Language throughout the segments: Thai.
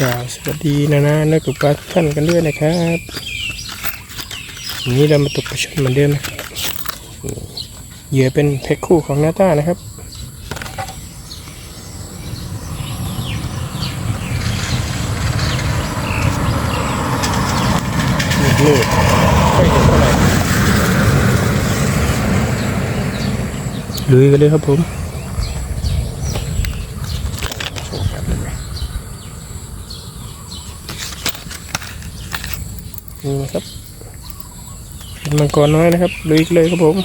กล่าวสวัสดีนะนะนักตกปลาทุกท่านกันด้วยนะครับวันนี้เรามาตกปลาช่อนเหมือนเดิมนะครับเหยื่อเป็นแพ็คคู่ของนาต้านะครับมืดไม่เห็นเท่าไหร่ลุยกันเลยครับผมโชว์กันเลยไหม นี่นะครับเป็นมังกรน้อยนะครับลุยอีกเลยครับผม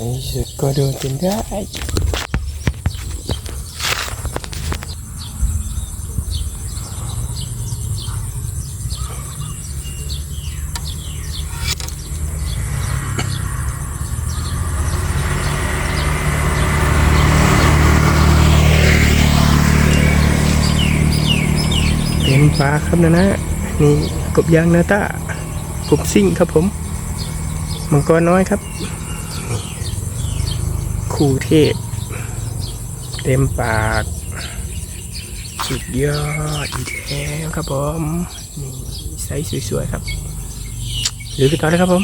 นี่สุดก็โดนจนได้เต็มปลาครับนะนะนี่กบยางนาตากบซิ่งครับผมมังกรน้อยครับ คู่เทพ เต็มปาก สุดยอดอีกแล้วครับผม นี่ไซส์สวยๆครับหรือกันต่อเลยครับผม